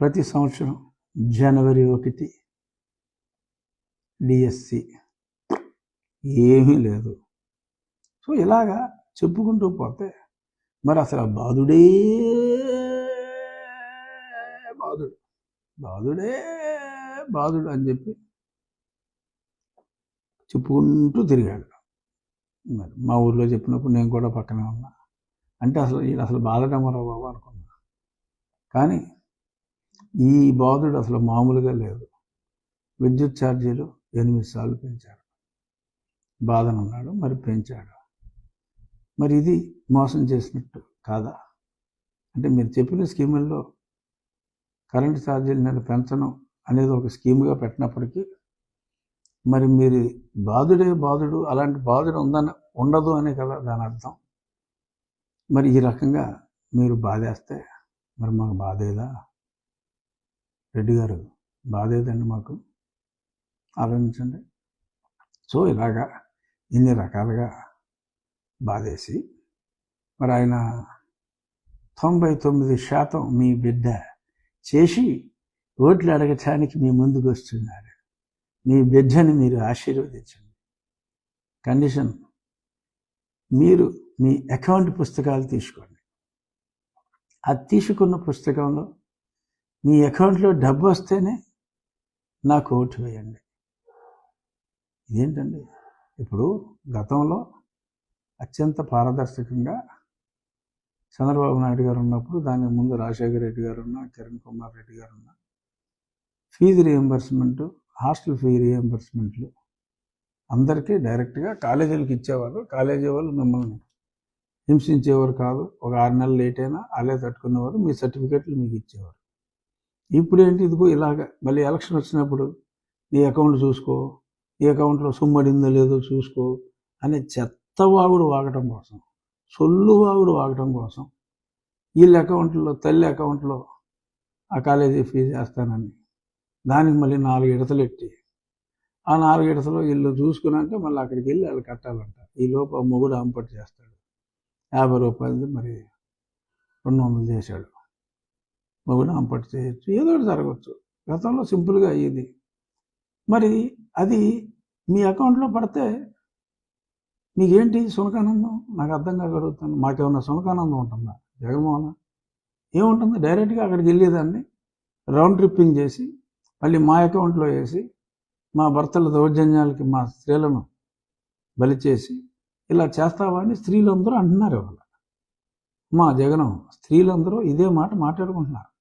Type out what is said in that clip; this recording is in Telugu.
ప్రతి సంవత్సరం జనవరి ఒకటి డిఎస్సి. ఏమీ లేదు. సో ఇలాగా చెప్పుకుంటూ పోతే మరి అసలు ఆ బాధుడే బాధుడు బాధుడే బాధుడు అని చెప్పి చెప్పుకుంటూ తిరిగాడు. మరి మా ఊర్లో చెప్పినప్పుడు నేను కూడా పక్కనే ఉన్నా. అంటే అసలు ఈయన అసలు బాధడమరా బాబు అనుకున్నా. కానీ ఈ బాధుడు అసలు మామూలుగా లేదు. విద్యుత్ ఛార్జీలు ఎనిమిది సార్లు పెంచాడు. బాధనున్నాడు మరి పెంచాడు. మరి ఇది మోసం చేసినట్టు కాదా? అంటే మీరు చెప్పిన స్కీముల్లో కరెంటు ఛార్జీలు నేను పెంచను అనేది ఒక స్కీమ్గా పెట్టినప్పటికీ మరి మీరు బాధుడే బాధుడు అలాంటి బాధుడు ఉందని ఉండదు అనే కదా దాని అర్థం. మరి ఈ రకంగా మీరు బాధేస్తే మరి మాకు బాధేదా? రెడ్డి గారు బాధేదండి మాకు? ఆలోచించండి. సో ఇలాగా ఇన్ని రకాలుగా బాధేసి మరి ఆయన తొంభై తొమ్మిది శాతం మీ బిడ్డ చేసి ఓట్లు అడగటానికి మీ ముందుకు వస్తున్నారు మీ బిడ్డని మీరు ఆశీర్వదించండి. కండిషన్ మీరు మీ అకౌంట్ పుస్తకాలు తీసుకోండి. అది తీసుకున్న పుస్తకంలో మీ అకౌంట్లో డబ్బు వస్తేనే నాకు ఓటు వేయండి. ఇదేంటండి? ఇప్పుడు గతంలో అత్యంత పారదర్శకంగా చంద్రబాబు నాయుడు గారు ఉన్నప్పుడు దానికి ముందు రాజశేఖర రెడ్డి గారు ఉన్న కిరణ్ కుమార్ రెడ్డి గారు ఉన్న ఫీజు రియంబర్స్మెంట్ హాస్టల్ ఫీ రియంబర్స్మెంట్లు అందరికీ డైరెక్ట్గా కాలేజీలకు ఇచ్చేవారు కాలేజీ వాళ్ళు మిమ్మల్ని హింసించేవారు కాదు. ఒక ఆరు నెలలు లేట్ అయినా అలే తట్టుకునేవారు. మీ సర్టిఫికెట్లు మీకు ఇచ్చేవారు. ఇప్పుడేంటి ఇదిగో ఇలాగ? మళ్ళీ ఎలక్షన్ వచ్చినప్పుడు నీ అకౌంట్ చూసుకో ఈ అకౌంట్లో సుమ్మడిందో లేదో చూసుకో అనే చెత్తవాగుడు వాగటం కోసం సొల్లువాగుడు వాగటం కోసం వీళ్ళ అకౌంట్లో తల్లి అకౌంట్లో ఆ కాలేజీ ఫీజు వేస్తానని దానికి మళ్ళీ నాలుగు ఇడతలు ఎట్టి. ఆ నాలుగు ఇడతలు వీళ్ళు చూసుకున్నాక మళ్ళీ అక్కడికి వెళ్ళి వాళ్ళు కట్టాలంట. ఈ లోపు ఆ మొగుడు అంపటి చేస్తాడు. యాభై రూపాయలది మరి రెండు వందలు చేశాడు. మొగుడు పట్టు చేయొచ్చు. ఏదో ఒకటి జరగవచ్చు గతంలో సింపుల్గా అయ్యేది. మరి అది మీ అకౌంట్లో పడితే మీకేంటి సునకానందం? నాకు అర్థం కాగలుగుతాను. మాకేమన్నా సునకానందం ఉంటుందా? జగన్మోహన్? ఏముంటుంది? డైరెక్ట్గా అక్కడికి వెళ్ళేదాన్ని. రౌండ్ ట్రిప్పింగ్ చేసి మళ్ళీ మా అకౌంట్లో వేసి మా భర్తల దౌర్జన్యాలకి మా స్త్రీలను బలి చేసి ఇలా చేస్తావా అని స్త్రీలందరూ అంటున్నారు ఇవాళ. మా జగనం స్త్రీలందరూ ఇదే మాట మాట్లాడుకుంటున్నారు.